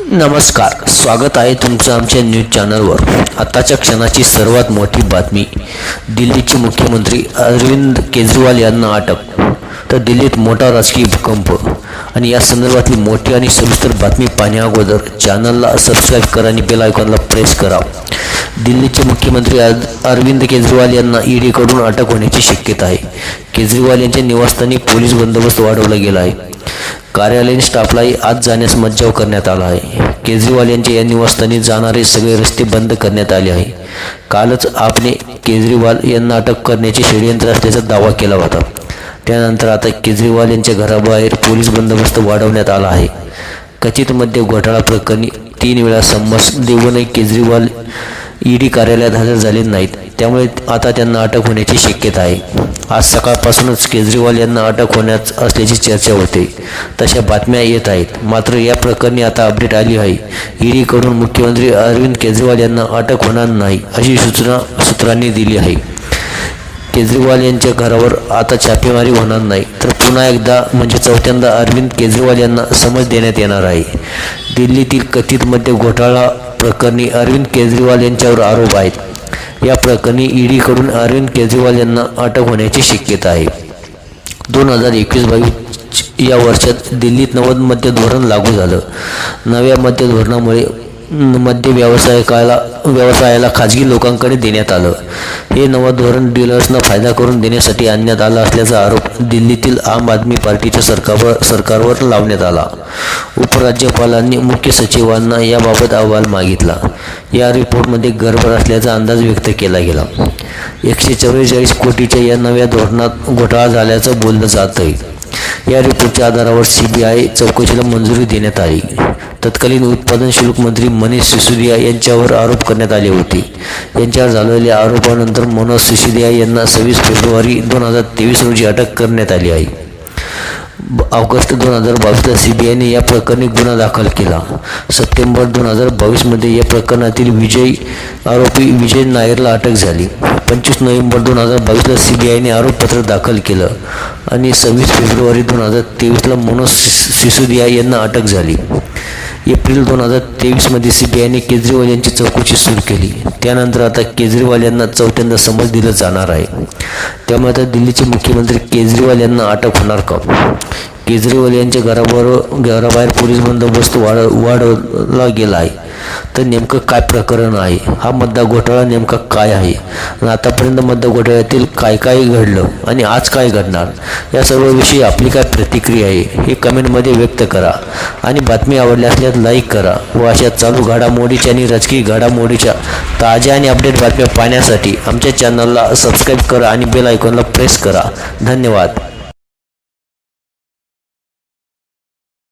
नमस्कार. स्वागत आहे तुमचं आमच्या न्यूज चॅनलवर. आताच्या क्षणाची सर्वात मोठी बातमी. दिल्लीचे मुख्यमंत्री अरविंद केजरीवाल यांना अटक. तर दिल्लीत मोठा राजकीय भूकंप. आणि या संदर्भातली मोठी आणि सविस्तर बातमी पाहण्याअगोदर चॅनलला सबस्क्राईब करा आणि बेल आयकॉनला प्रेस करा. दिल्लीचे मुख्यमंत्री अर- अरविंद केजरीवाल यांना ईडीकडून अटक होण्याची शक्यता आहे. केजरीवाल यांच्या निवासस्थानी पोलीस बंदोबस्त वाढवला गेला आहे. कार्यालयीन स्टाफलाही आत जाण्यास मज्जाव करण्यात आला आहे. केजरीवाल यांच्या या निवासस्थानी जाणारे सगळे रस्ते बंद करण्यात आले आहे. कालच आपने केजरीवाल यांना अटक करण्याचे षडयंत्र असल्याचा दावा केला होता. त्यानंतर आता केजरीवाल यांच्या घराबाहेर पोलीस बंदोबस्त वाढवण्यात आला आहे. कथितमध्ये घोटाळा प्रकरणी तीन वेळा संमस देऊनही केजरीवाल ईडी कार्यालयात हजर झाले नाहीत. त्यामुळे आता त्यांना अटक होण्याची शक्यता आहे. आज सकाळपासूनच केजरीवाल यांना अटक होण्यास असल्याची चर्चा होते. तशा बातम्या येत आहेत. मात्र या प्रकरणी आता अपडेट आली आहे. ईडीकडून मुख्यमंत्री अरविंद केजरीवाल यांना अटक होणार नाही अशी सूचना सूत्रांनी दिली आहे. केजरीवाल यांच्या घरावर आता छापेमारी होणार नाही. तर पुन्हा एकदा म्हणजे चौथ्यांदा अरविंद केजरीवाल यांना समज देण्यात येणार आहे. दिल्लीतील कथित घोटाळा प्रकरणी अरविंद केजरीवाल यांच्यावर आरोप आहेत. या प्रकरणी ईडीकडून अरविंद केजरीवाल यांना अटक होण्याची शक्यता आहे. दोन हजार एकवीस बावीस या वर्षात दिल्लीत नवद मध्य धोरण लागू झालं. नव्या मध्य धोरणामुळे मद्य व्यवसायकाला व्यवसायाला खाजगी लोकांकडे देण्यात आलं. हे नवं धोरण डीलर्सना फायदा करून देण्यासाठी आणण्यात आलं असल्याचा आरोप दिल्लीतील आम आदमी पार्टीच्या सरकारवर सरकारवर लावण्यात आला. उपराज्यपालांनी मुख्य सचिवांना याबाबत अहवाल मागितला. या रिपोर्टमध्ये गडबड असल्याचा अंदाज व्यक्त केला गेला. एकशे चव्वेचाळीस कोटीच्या या नव्या धोरणात घोटाळा झाल्याचं बोललं जात आहे या रिपोर्टच्या आधारावर सी बी आय चौकशीला मंजुरी देण्यात आली. तत्कालीन उत्पादन शुल्क मंत्री मनीष सिसोदिया यांच्यावर आरोप करण्यात आले होते. यांच्यावर झालेल्या आरोपानंतर मनोज सिसोदिया यांना सव्वीस फेब्रुवारी दोन हजार तेवीस रोजी अटक करण्यात आली आहे. ऑगस्ट दोन हजार बावीसला सी बी आयने या प्रकरणी गुन्हा दाखल केला. सप्टेंबर दोन हजार बावीसमध्ये या प्रकरणातील विजय आरोपी विजय नायरला अटक झाली. पंचवीस नोव्हेंबर दोन हजार बावीसला सी बी आयने आरोपपत्र दाखल केलं. आणि सव्वीस फेब्रुवारी दोन हजार तेवीसला मनोज सिसोदिया यांना अटक झाली. एप्रिल दोन हजार तेवीसमध्ये सी बी आयने केजरीवाल यांची चौकशी सुरू केली. त्यानंतर आता केजरीवाल यांना चौथ्यांदा समज दिलं जाणार आहे. त्यामुळे आता दिल्लीचे मुख्यमंत्री केजरीवाल यांना अटक होणार का? केजरीवाल यांच्या घराबरोबर घराबाहेर पोलीस बंदोबस्त वाढ वाढवला गेला आहे. तर नेमकं काय प्रकरण आहे? हा मतदा घोटाळा नेमका काय आहे? आणि आतापर्यंत मतदार घोटाळ्यातील काय काय घडलं आणि आज काय घडणार? या सर्वविषयी आपली काय प्रतिक्रिया आहे हे कमेंटमध्ये व्यक्त करा. आणि बातमी आवडली असल्यास लाईक करा. व अशा चालू घडामोडीच्या आणि राजकीय घडामोडीच्या ताज्या आणि अपडेट बातम्या पाहण्यासाठी आमच्या चॅनलला सबस्क्राईब करा आणि बेल आयकॉनला प्रेस करा. धन्यवाद.